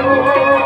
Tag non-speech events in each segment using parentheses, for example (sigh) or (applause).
Oh,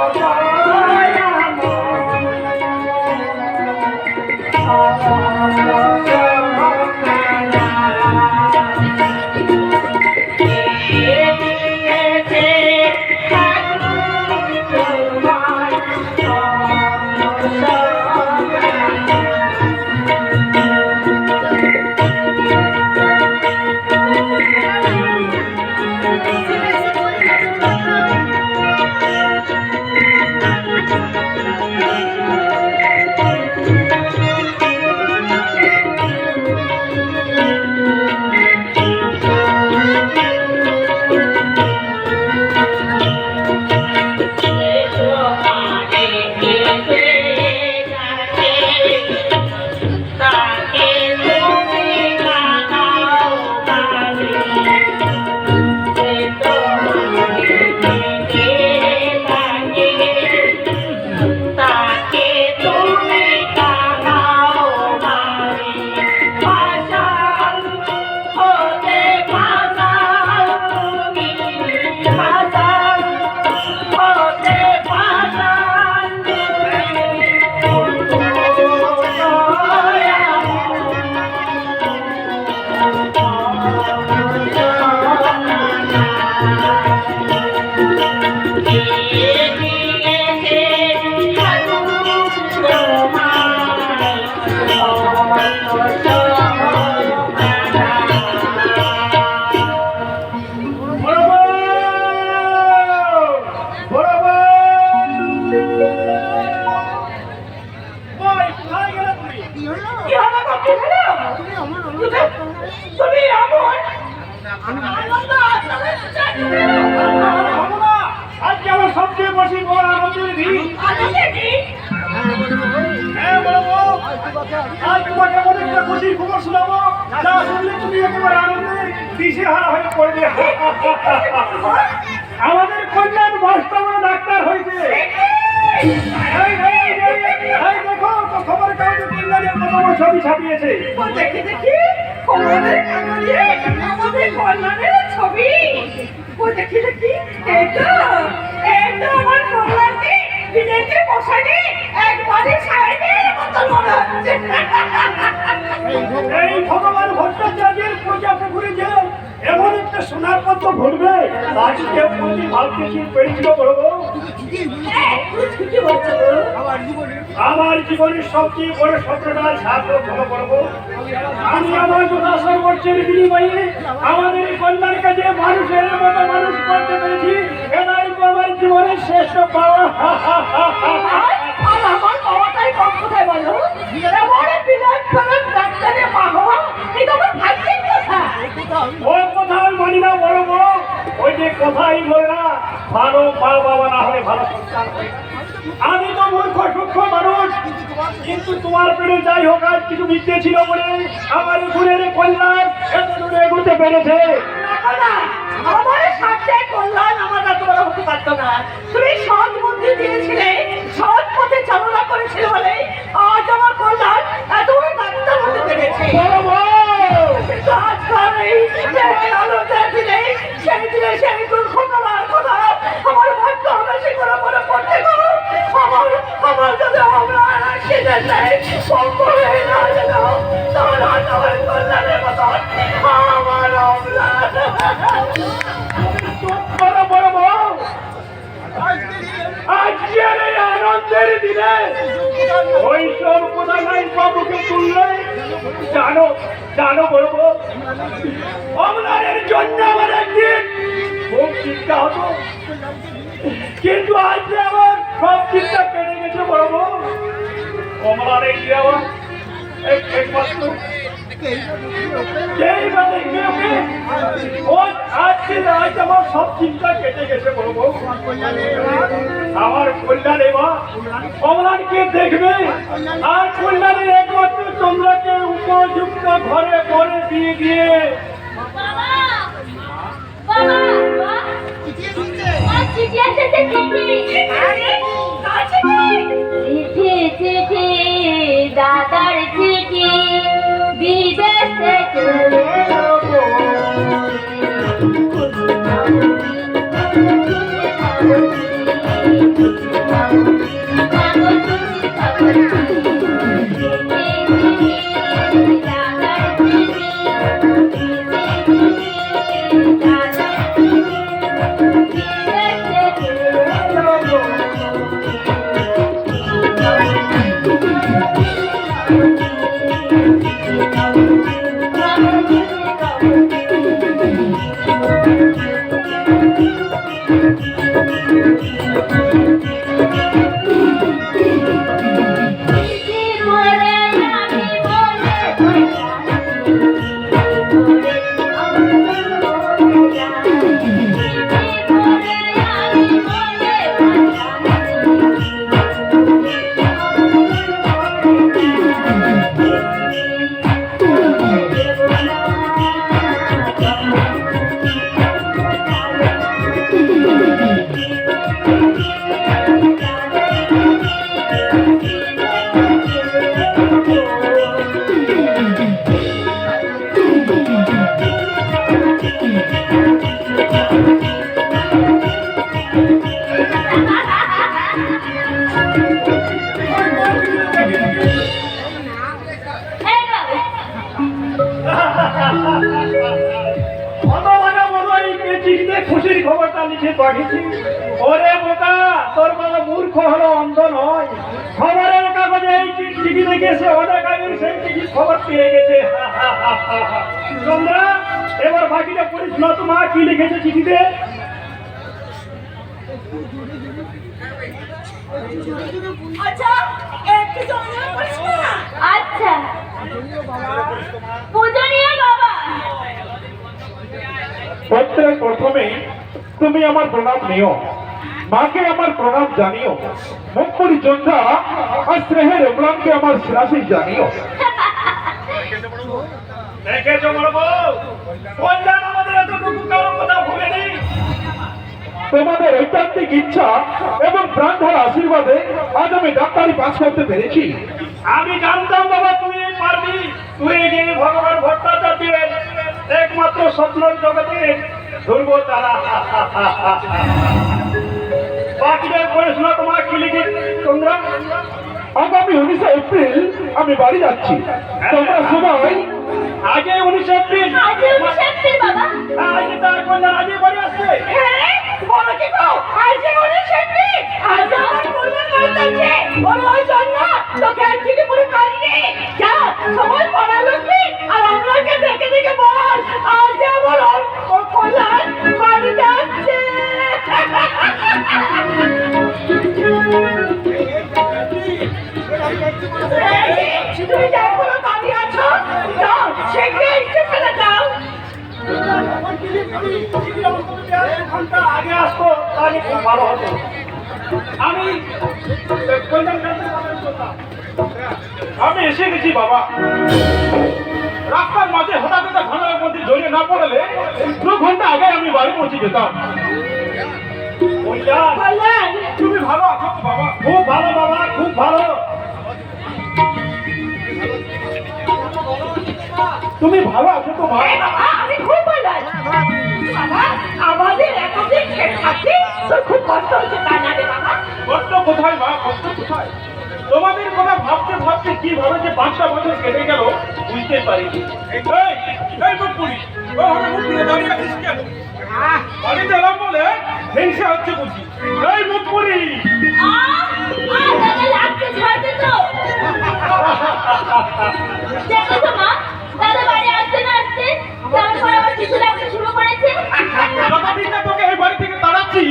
শোনাবো? যা শুনলে তুমি একেবারে আনন্দে দিশে হারা হয়ে পড়বে। আমাদের কল্যাণ বাস্তবে ডাক্তার হয়েছে। দেখো, তো খবর কাগজে ছবি ছাপিয়েছে। ছবি। দেখি দেখি প্রজাপুকুরে যে এমন একটা আমার জীবনের সবচেয়ে বড় স্বপ্নটা সার্থক হলো। আমি আমার বর্ষের বিনিময়ে আমাদের কন্যার কাছে মানুষের মতো মানুষ করতে পেরেছি। জীবনের শ্রেষ্ঠ পাওয়া। আর আর আমার বাবাটাই কম কোথায় বলো? এমন বিলাস ফেরত ডাক্তারের মা হওয়া এই তো আমার ভাগ্যের কথা। ওই কথা আমি মানি না বড় বউ ওই যে কথাই বলে না ভালো মা বাবা না হলে ভালো সন্তান হয়। না। আমি তো মূর্খ সূক্ষ্ম মানুষ কিন্তু তোমার পেটে যাই হোক আর কিছু বিদ্যে ছিল বলে আমার গুণের কল্যাণ এত দূরে এগোতে পেরেছে দেখো না, আমার সাথে কল্যাণ আমার এত বড় হতে পারতো না তুমি সৎ বুদ্ধি দিয়েছিলে, সৎ পথে চালনা করেছিলে বলে আজ আমার কল্যাণ এত ডাক্তার হতে পেরেছে। কথা আমার যদি আমরা সেটা হয়ে না যেন তখন আমার কল্যাণের মতো আমার আজকের এই আনন্দের দিনে ওই সর্বদা নাই বাবুকে তুললে জানো জানো বড় বউ অমলানের জন্য আমার একদিন খুব চিন্তা হতো। কিন্তু আজকে আমার সব চিন্তা কেটে গেছে বড় বউ কমলার এই যে আমার এক- একমাত্র যেই বা ও আজকে আজ আমার সব চিন্তা কেটে গেছে বড় আমার কল্যাণ এবার কমলানকে দেখবে আর কল্যাণের একমাত্র চন্দ্রকে উপযুক্ত ঘরে পরে দিয়ে দিয়ে দাদার বিদেশ থেকে তোমরা এবার বাকিটা পড়িস না তোমার কি লিখেছে চিঠিতে? আচ্ছা আচ্ছা। বাবা। পত্রের প্রথমে তুমি আমার প্রণাম নিও। মাকে আমার প্রণাম জানিও। মুখপুরি চন্দ্রা আর স্নেহের অম্লানকে আমার শিরাশি জানিও। (laughs) দেখেছ বড় কল্যাণ আমাদের এতটুকু কারও কথা ভুলেনি। তোমাদের ঐকান্তিক ইচ্ছা এবং প্রাণ ধারা আশীর্বাদে আজ আমি ডাক্তারি পাস করতে পেরেছি। আমি জানতাম বাবা তুই পারবি। তুই যে ভগবান ভট্টাচার্যের একমাত্র স্বপ্ন জগতে ধ্রুব তারা। বাকিদের পড়াশোনা তোমার কি লিখে তোমরা? আগামী উনিশে এপ্রিল আমি বাড়ি যাচ্ছি। তোমরা সবাই আগে উনিশে এপ্রিল আজকে উনিশে এপ্রিল বাবা। আজকে তার কন্যা আজকে বাড়ি আসছে। হ্যাঁ বলো কি গো? আজ যে অনেক সেটি আজ আমার কল্যাণ করতেছে বলো ওই জন্য তোকে আর চিঠি পড়ে কাটনি যা সবাই পড়া লোককে আর আপনাকে দেখে দেখে বল আজ আমার ওর- ওর কল্যাণ বাড়ি যাচ্ছে তুমি যা কোনো আগে আসতো তাহলে খুব ভালো হতো। আমি আমি এসে গেছি বাবা। রাস্তার মাঝে হঠাৎ একটা ঘটনার মধ্যে জড়িয়ে না পড়লে দু ঘণ্টা আগে আমি বাড়ি পৌঁছে যেতাম। তুমি ভালো আছো বাবা? খুব ভালো বাবা খুব ভালো। তুমি ভালো আছো তো আমি খুব ভালো। বাবা, আমাদের এতদিন থাকতে তোর খুব কষ্ট হচ্ছে তাই না রে বাবা? কষ্ট কোথায় মা? কষ্ট কোথায়? তোমাদের কথা ভাবতে ভাবতে কীভাবে যে পাঁচটা বছর কেটে গেল বুঝতে পারিনি। এই পুরি ওখানে মুখ পুরি দাঁড়িয়ে আছিস কেন? বলে হিংসা হচ্ছে বুঝি। এই মুখ পুরি আহ আহ দাদা লাগছে ছাড়তে তো দেখো তো মা দাদা বাড়ি আসতে না আসতে তারপর আবার কিছু লাগতে শুরু যতদিন না তোকে এই বাড়ি থেকে তাড়াচ্ছি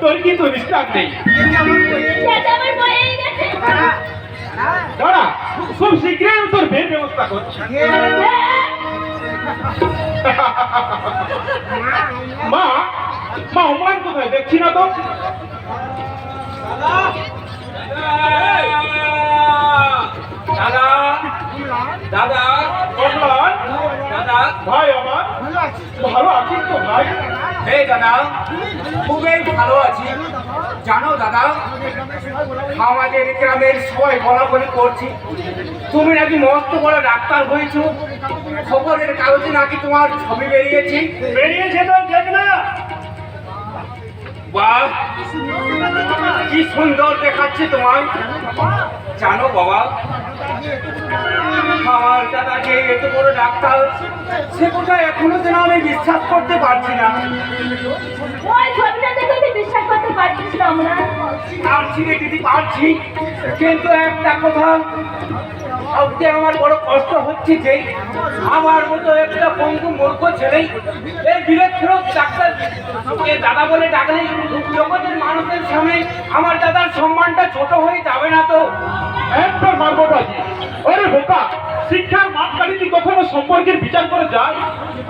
তোর কিন্তু নিষ্ঠার নেই। দাঁড়া খুব শীঘ্রই আমি তোর বের ব্যবস্থা করছি। মা মা অমান কোথায়? দেখছি না তো দাদা দাদা কমলান দাদা ভাই আমার ভালো আছিস তো ভাই এই দাদা খুবই ভালো আছি। জানো দাদা আমাদের গ্রামের সবাই বলা বলি করছি। তুমি নাকি মস্ত বড় ডাক্তার হয়েছো। খবরের কাগজে নাকি তোমার ছবি বেরিয়েছে। বেরিয়েছে তো দেখ না। বাহ কি সুন্দর দেখাচ্ছে তোমায়। জানো বাবা আমার দাদা যে এত বড় ডাক্তার সে কোথায় এখনও যেন আমি বিশ্বাস করতে পারছি না। ওই দেখে বিশ্বাস করতে পারছিস না আমরা? পারছি রে দিদি পারছি। কিন্তু একটা কথা সবচেয়ে আমার বড় কষ্ট হচ্ছে যে আমার মতো একটা পঙ্গু মূর্খ ছেলে এই ফেরত ডাক্তার দাদা বলে ডাকলে জগতের মানুষের সামনে আমার দাদার সম্মানটা ছোট হয়ে যাবে না তো? একবার মারবো বাজি। ওরে বোকা, শিক্ষার মাপকাঠি কখনো সম্পর্কের বিচার করে যায়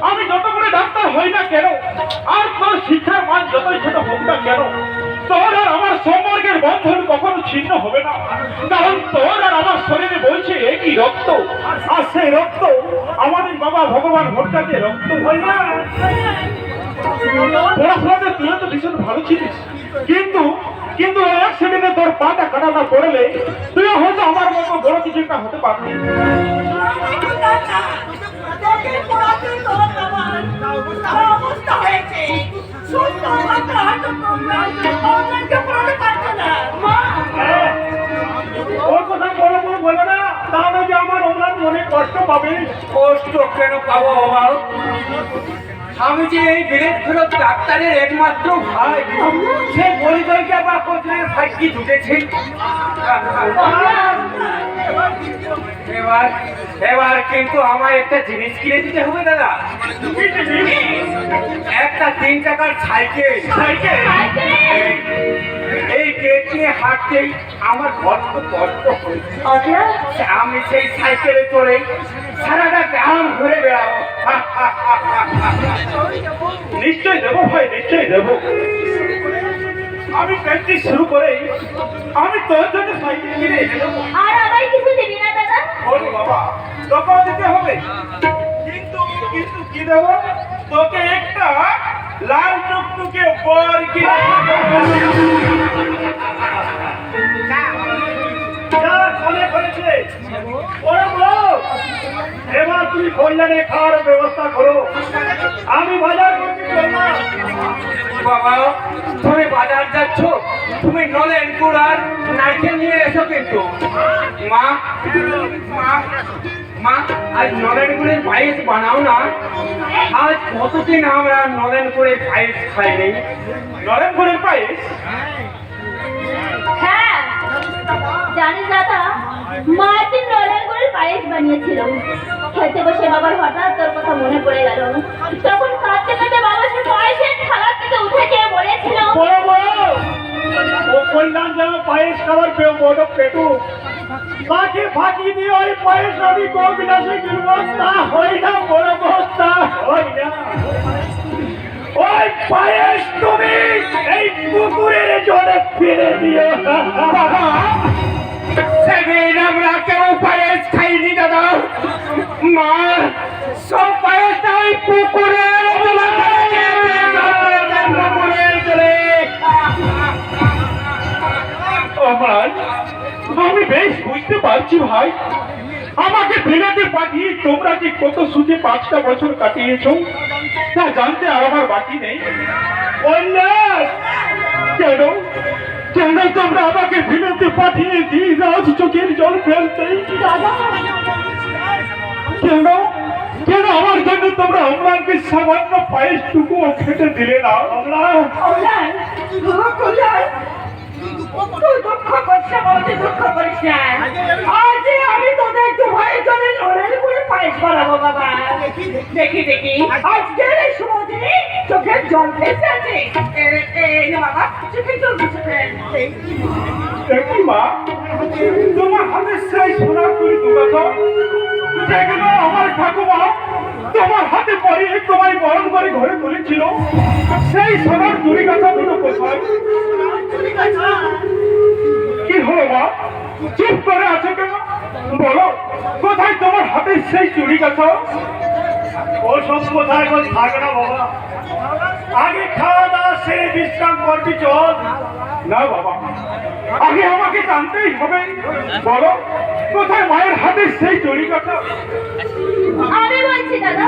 আমি যত বড় ডাক্তার হই না কেন, আর তোর শিক্ষার মান যতই ছোট হোক না কেন, তোর আর আমার সম্পর্কের বন্ধন কখনো ছিন্ন হবে না। কারণ তোর আর আমার শরীরে বইছে একই রক্ত, আর সেই রক্ত আমাদের বাবা ভগবান ভট্টাচার্যের রক্ত হয় না। পড়াশোনাতে তুই তো ভীষণ ভালো ছিলিস, কিন্তু কিন্তু অ্যাক্সিডেন্টে তোর পাটা কাটাটা পড়লে তুই হয়তো আমার মতো বড় কিছু একটা হতে পারবি। আমার না ওর কথা বড় বড় বলো না তাহলে যে আমার ওনার মনে কষ্ট পাবে। কষ্ট কেন পাবো বাবা আমি যে এই ফেরত ডাক্তারের একমাত্র ভাই। সে পরিচয়কে আবার কোথায় ফাঁকি ঢুকেছে? এবার এবার কিন্তু আমার একটা জিনিস কিনে দিতে হবে দাদা। একটা তিন টাকার সাইকেল। সাইকেল এই- পেট নিয়ে হাঁটতেই আমার বড্ড কষ্ট হয়েছে। আচ্ছা। আমি সেই সাইকেলে চড়ে সারাটা গ্রাম ঘুরে বেড়াবো নিশ্চয় দেবো ভাই নিশ্চয় দেবো। আমি প্র্যাকটিস শুরু করেই আমি তোর জন্য সাইকেল কিনে এনে দেবো। আর আমায় কিছু দিবি না দাদা? ওরে বাবা তোকেও দিতে হবে। কিন্তু কিন্তু কি দেবো? তোকে একটা লাল টুকটুকে বর কিনে এবার তুমি কল্যাণে খাওয়ার ব্যবস্থা করো। আমি বাজার করতে বাবা তুমি বাজার যাচ্ছ তুমি নলেন গুড় আর নারকেল নিয়ে এসো কিন্তু। মা মা মা আজ নলেন গুড়ের পায়েস বানাও না। আজ কতদিন আমরা নলেন গুড়ের পায়েস খাইনি? নরেন্দ্রের পায়েস? হ্যাঁ জানিস দাদা মা একদিন নলেন পায়েস বানিয়েছিল খেতে বসে বাবার হঠাৎ তোর কথা মনে পড়ে গেল। তখন কাঁদতে কাঁদতে বাবা সে পায়েসের থালা থেকে উঠে গিয়ে বলেছিল কল্যাণ যেন পায়েস খাবার পেও বড় পেটু। তাকে ফাঁকি দিয়ে ওই পায়েস আমি কবিলাসে কিনবো তা হয় না, বড় বড় তা হয় না। ওই পায়েস তুমি পুকুরের জলে ফিরে দিও। বাবা, সেদিন আমরা কেউ পায়েস খাইনি, দাদা। মা, সব পায়েস ওই পুকুরের ফেলে আমি বেশ বুঝতে পারছি ভাই। আমাকে বিলেতে পাঠিয়ে তোমরা যে কত সুখে পাঁচটা বছর কাটিয়েছো? তা জানতে আর আমার বাকি নেই! কেন কেন তোমরা আমাকে বিলেতে পাঠিয়ে দিয়ে যাও চোখের জল ফেলতে। কেন? কেন আমার জন্য তোমরা অম্লানকে সামান্য পায়েসটুকু খেতে দিলে না? অম্লান। তুই দুঃখ করিস না আজ আমি তোদের দু ভাইয়ের জন্য লড়াই করে পায়েস বানাবো বাবা। দেখি দেখি। আজকের এই সুমদিনে চোখের জল ফেসে আছে। এই নে বাবা চোখের জল ফেসে দেখি মা তোমার হাতে সেই সোনার তুলি দুটো আমার ঠাকুমা। তোমার হাতে পরিয়ে তোমায় বরণ করে ঘরে তুলেছিল সেই সোনার চুরি কাছা দুটো কোথায়? কি হলো মা? চুপ করে আছো কেন? বলো, কোথায় তোমার হাতে সেই চুরি কাছা ও সব কোথায় এখন থাকে বাবা। আগে খাওয়া দাওয়া সেরে বিশ্রাম করবি চল। না বাবা। আগে আমাকে জানতেই হবে। বলো কোথায় মায়ের হাতে সেই জড়ি কথা আমি বলছি দাদা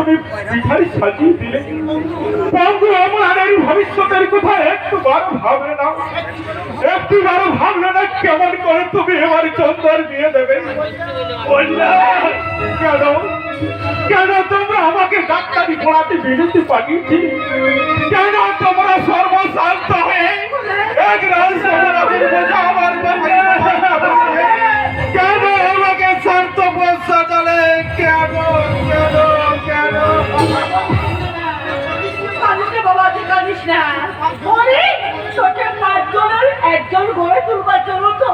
তুমি পিঠাই সাজিয়ে দিলে। বন্ধু আমাদের ভবিষ্যতের কথা একটু বার ভাবলে না একটু বার ভাবলে না কেমন করে তুমি এবার চন্দর দিয়ে দেবে! কেন? কেন তোমরা আমাকে ডাক্তারি পড়াতে বিরতি পাঠিয়েছি কেন একজন গড়ে তুলবার জন্য তো।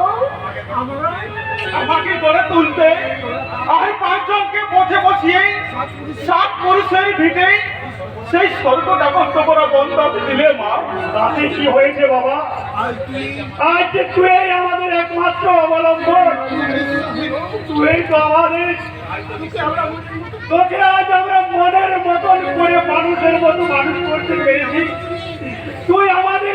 আমাকে গড়ে তুলতে আর পাঁচজনকে পথে বসিয়ে সাত পুরুষের ভিটে সেই স্বর্গটাকে তোমরা বন্ধ দিলে মা। তাতে কি হয়েছে বাবা? আজ যে তুই আমাদের একমাত্র অবলম্বন। তুই তো আমাদের তোকে আজ আমরা মনের মতন করে মানুষের মতো মানুষ করতে পেরেছি। তুই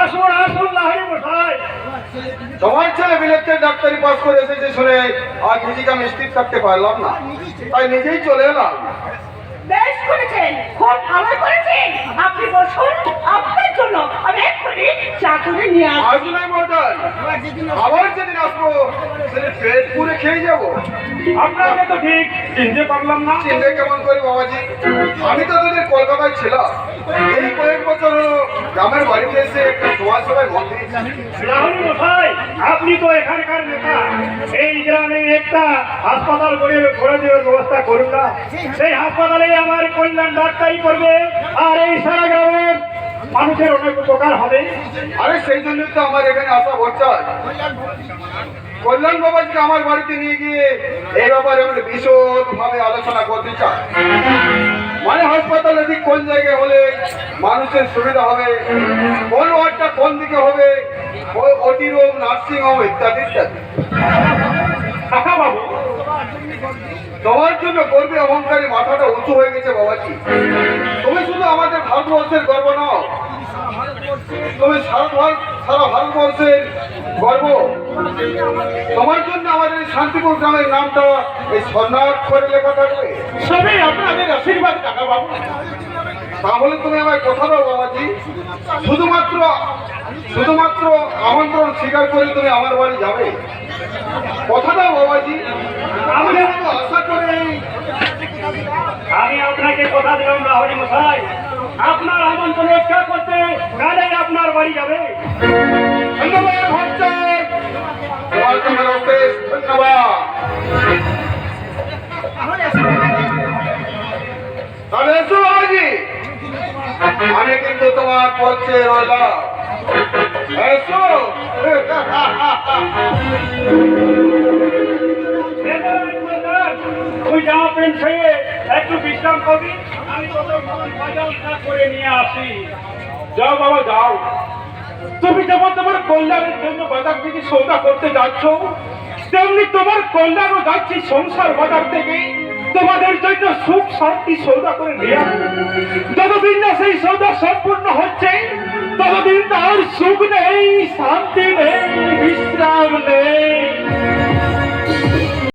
আসুন আসুন লাহি মশাই। তোমার ছেলে বিলেতের ডাক্তারি পাস করে এসেছে শুনে আর নিজেকে আমি স্থির থাকতে পারলাম না। তাই নিজেই চলে এলাম। বেশ করেছেন খুব ভালো করেছেন। আপনি বসুন আপনার জন্য আমি এক্ষুনি চা করে নিয়ে আসব। আবার যেদিন আসব সেদিন পেট পুরে খেয়ে যাব। আপনাকে তো ঠিক চিনতে পারলাম না। চিন্তা কেমন করি বাবাজি? আমি তো তোদের কলকাতায় ছিলাম। এই কয়েক বছর গ্রামের বাড়িতে এসে একটা সমাজ সভায় মত দিয়েছি। রাহুল মশাই আপনি তো এখানকার নেতা। একটা হাসপাতাল করে করে দেওয়ার ব্যবস্থা করুন না। সেই হাসপাতালে আমার কল্যাণ ডাক্তারি করবে আর এই সারা গ্রামের মানুষের অনেক উপকার হবে। আরে সেই জন্য তো আমার এখানে আসা ভরসা। কল্যাণ বাবাজিকে আমার বাড়িতে নিয়ে গিয়ে এই ব্যাপারে আমরা বিশদ ভাবে আলোচনা করতে চাই মানে হাসপাতালে ঠিক কোন জায়গায় হলে মানুষের সুবিধা হবে কোন ওয়ার্ডটা কোন দিকে হবে রুম নার্সিং হোম ইত্যাদি ইত্যাদি। কাকা বাবু তোমার জন্য গর্বে অহংকারী মাথাটা উঁচু হয়ে গেছে বাবাজি। তুমি শুধু আমাদের ভারতবর্ষের গর্ব নও তুমি সারা ভারত সারা ভারতবর্ষের গর্ব। তোমার জন্য আমাদের শান্তিপুর গ্রামের নামটা এই স্বর্ণাক্ষরে লেখা থাকবে। সবই আপনাদের আশীর্বাদ কাকা বাবু। তাহলে তুমি আমায় কথা দাও বাবাজি। শুধুমাত্র শুধুমাত্র আমন্ত্রণ স্বীকার করে তুমি আমার বাড়ি যাবে? কথাটা বাবাজি আমি আশা করে। আমি আপনাকে কথা দিলাম রাহুল মশাই। আপনার আমন্ত্রণ রক্ষা করতে কালেই আপনার বাড়ি যাবে। ধন্যবাদ ধন্যবাদ। আমি কিন্তু তোমার পক্ষে রইলাম। তুই জামা প্যান্ট ছেড়ে একটু বিশ্রাম করবি আমি ততক্ষণ করে নিয়ে আসি যাও বাবা, যাও তুমি যেমন তোমার কল্যাণের জন্য বাজার থেকে সৌদা করতে যাচ্ছ, তেমনি তোমার কল্যাণও যাচ্ছি সংসার বাজার থেকে তোমাদের জন্য সুখ, শান্তি সৌদা করে নিয়ে আসব। যতদিন না সেই সৌদা সম্পূর্ণ হচ্ছে ততদিন তার সুখ নেই শান্তি নেই বিশ্রাম নেই।